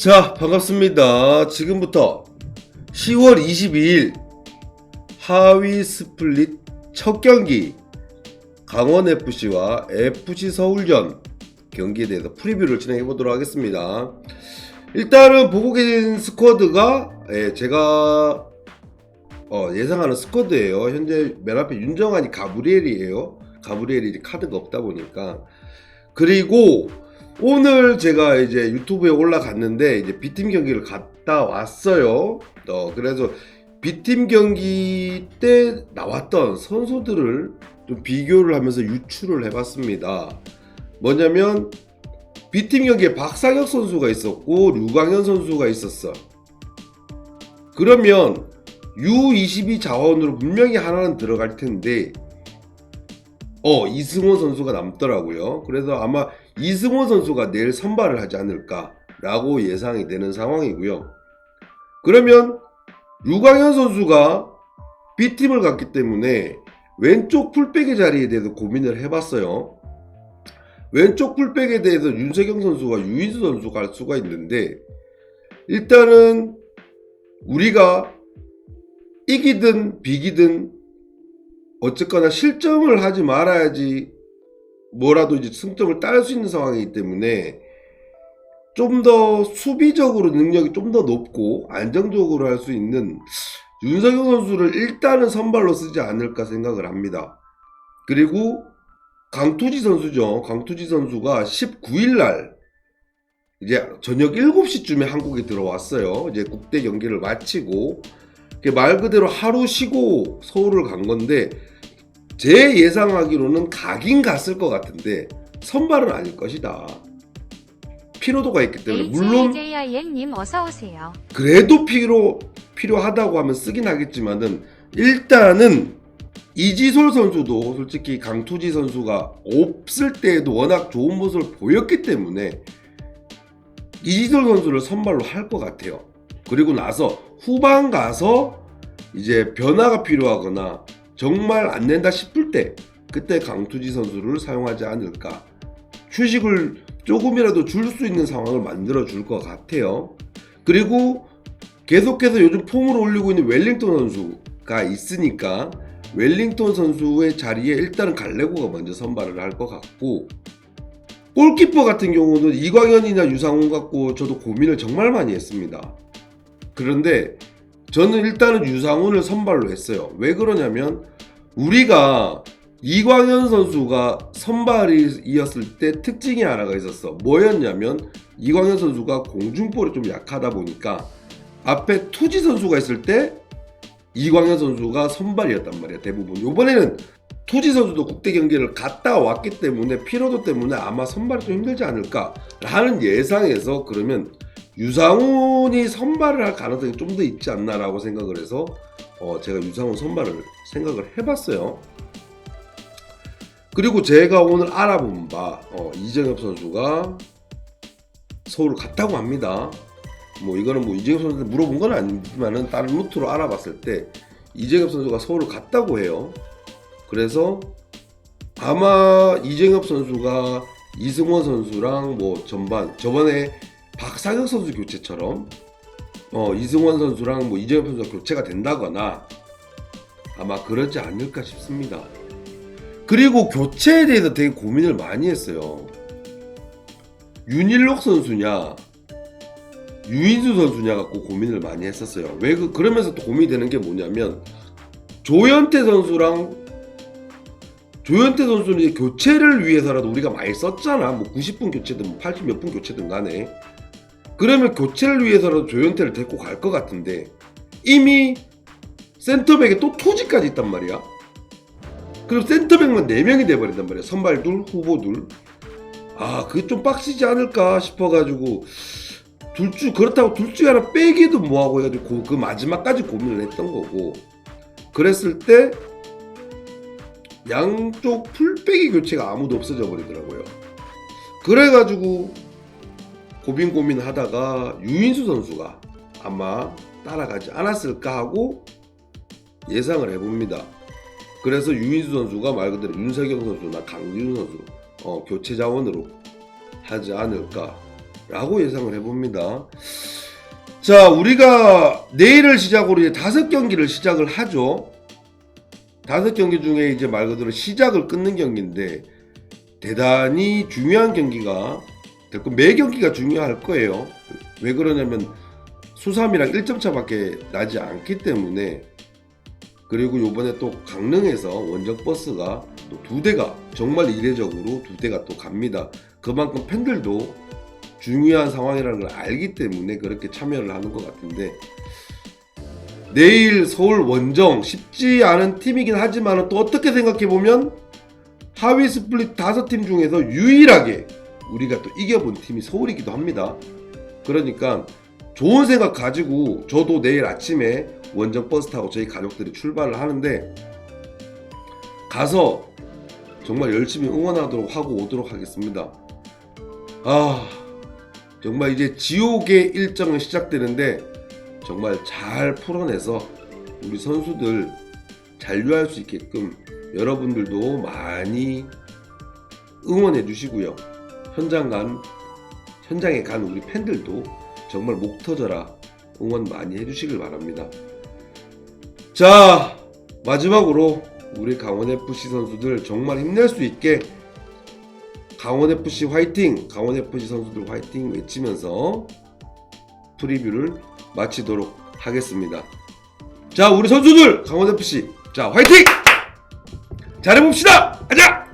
자, 반갑습니다. 지금부터 10월 22일 하위 스플릿 첫 경기 강원FC와 FC 서울전 경기에 대해서 프리뷰를 진행해 보도록 하겠습니다. 일단은 보고 계신 스쿼드가 예, 제가 어, 예상하는 스쿼드예요. 현재 맨 앞에 윤정환이 가브리엘이에요. 가브리엘이 카드가 없다 보니까 그리고 오늘 제가 이제 유튜브에 올라갔는데 이제 B팀 경기를 갔다 왔어요. 어, 그래서 B팀 경기 때 나왔던 선수들을 좀 비교를 하면서 유추를 해봤습니다. 뭐냐면 B팀 경기에 박상혁 선수가 있었고 류광현 선수가 있었어. 그러면 U22 자원으로 분명히 하나는 들어갈 텐데 어 이승호 선수가 남더라고요. 그래서 아마 이승호 선수가 내일 선발을 하지 않을까라고 예상이 되는 상황이고요. 그러면 유광현 선수가 B팀을 갔기 때문에 왼쪽 풀백의 자리에 대해서 고민을 해봤어요. 왼쪽 풀백에 대해서 윤세경 선수와 유인수 선수가 갈 수가 있는데 일단은 우리가 이기든 비기든 어쨌거나 실점을 하지 말아야지 뭐라도 이제 승점을 따낼 수 있는 상황이기 때문에 좀 더 수비적으로 능력이 좀 더 높고 안정적으로 할 수 있는 윤석영 선수를 일단은 선발로 쓰지 않을까 생각을 합니다. 그리고 강투지 선수죠. 강투지 선수가 19일 날 이제 저녁 7시쯤에 한국에 들어왔어요. 이제 국대 경기를 마치고 말 그대로 하루 쉬고 서울을 간 건데 제 예상하기로는 가긴 갔을 것 같은데 선발은 아닐 것이다. 피로도가 있기 때문에 물론 HJIM님 어서 오세요. 그래도 필요 필요하다고 하면 쓰긴 하겠지만은 일단은 이지솔 선수도 솔직히 강투지 선수가 없을 때에도 워낙 좋은 모습을 보였기 때문에 이지솔 선수를 선발로 할 것 같아요. 그리고 나서 후반 가서 이제 변화가 필요하거나 정말 안 된다 싶을 때 그때 강투지 선수를 사용하지 않을까. 휴식을 조금이라도 줄 수 있는 상황을 만들어 줄 것 같아요. 그리고 계속해서 요즘 폼을 올리고 있는 웰링턴 선수가 있으니까 웰링턴 선수의 자리에 일단은 갈레고가 먼저 선발을 할 것 같고 골키퍼 같은 경우는 이광현이나 유상훈 갖고 저도 고민을 정말 많이 했습니다. 그런데 저는 일단은 유상훈을 선발로 했어요. 왜 그러냐면 우리가 이광현 선수가 선발이었을 때 특징이 하나가 있었어. 뭐였냐면 이광현 선수가 공중볼이 좀 약하다 보니까 앞에 투지 선수가 있을 때 이광현 선수가 선발이었단 말이야 대부분. 이번에는 투지 선수도 국대 경기를 갔다 왔기 때문에 피로도 때문에 아마 선발이 좀 힘들지 않을까라는 예상에서 그러면 유상훈이 선발을 할 가능성이 좀 더 있지 않나라고 생각을 해서 어, 제가 유상훈 선발을 생각을 해봤어요. 그리고 제가 오늘 알아본 바 어, 이정엽 선수가 서울을 갔다고 합니다. 뭐 이거는 뭐 이정엽 선수한테 물어본 건 아니지만은 다른 루트로 알아봤을 때 이정엽 선수가 서울을 갔다고 해요. 그래서 아마 이정엽 선수가 이승원 선수랑 뭐 전반 저번에 박상혁 선수 교체처럼 어 이승원 선수랑 뭐 이정엽 선수가 교체가 된다거나 아마 그러지 않을까 싶습니다. 그리고 교체에 대해서 되게 고민을 많이 했어요. 윤일록 선수냐, 유인수 선수냐 갖고 고민을 많이 했었어요. 왜 그, 그러면서 또 고민이 되는 게 뭐냐면 조현태 선수랑 조현태 선수는 이제 교체를 위해서라도 우리가 많이 썼잖아. 뭐 90분 교체든 뭐 80 몇 분 교체든 간에. 그러면 교체를 위해서라도 조현태를 데리고 갈 것 같은데 이미 센터백에 또 토지까지 있단 말이야. 그럼 센터백만 4명이 돼버린단 말이야. 선발 둘, 후보 둘. 아, 그게 좀 빡시지 않을까 싶어가지고 둘중 그렇다고 둘 중에 하나 빼기도 뭐하고 해가지고 고- 그 마지막까지 고민을 했던 거고 그랬을 때 양쪽 풀빼기 교체가 아무도 없어져 버리더라고요. 그래가지고 고민 고민 하다가 유인수 선수가 아마 따라가지 않았을까 하고 예상을 해봅니다. 그래서 유인수 선수가 말 그대로 윤석영 선수나 강균 선수 어, 교체 자원으로 하지 않을까 라고 예상을 해봅니다. 자, 우리가 내일을 시작으로 이제 다섯 경기를 시작을 하죠. 다섯 경기 중에 이제 말 그대로 시작을 끊는 경기인데 대단히 중요한 경기가 됐고 매 경기가 중요할 거예요. 왜 그러냐면 수삼이랑 1점 차밖에 나지 않기 때문에 그리고 요번에 또 강릉에서 원정 버스가 또 두 대가 정말 이례적으로 두 대가 또 갑니다. 그만큼 팬들도 중요한 상황이라는 걸 알기 때문에 그렇게 참여를 하는 것 같은데 내일 서울 원정 쉽지 않은 팀이긴 하지만 또 어떻게 생각해 보면 하위 스플릿 다섯 팀 중에서 유일하게 우리가 또 이겨본 팀이 서울이기도 합니다. 그러니까 좋은 생각 가지고 저도 내일 아침에 원정 버스 타고 저희 가족들이 출발을 하는데 가서 정말 열심히 응원하도록 하고 오도록 하겠습니다. 아 정말 이제 지옥의 일정이 시작되는데 정말 잘 풀어내서 우리 선수들 잔류할 수 있게끔 여러분들도 많이 응원해 주시고요. 현장 간 현장에 간 우리 팬들도 정말 목 터져라 응원 많이 해주시길 바랍니다. 자 마지막으로 우리 강원 FC 선수들 정말 힘낼 수 있게 강원 FC 화이팅, 강원 FC 선수들 화이팅 외치면서 프리뷰를 마치도록 하겠습니다. 자 우리 선수들 강원 FC 자 화이팅! 잘해봅시다. 가자.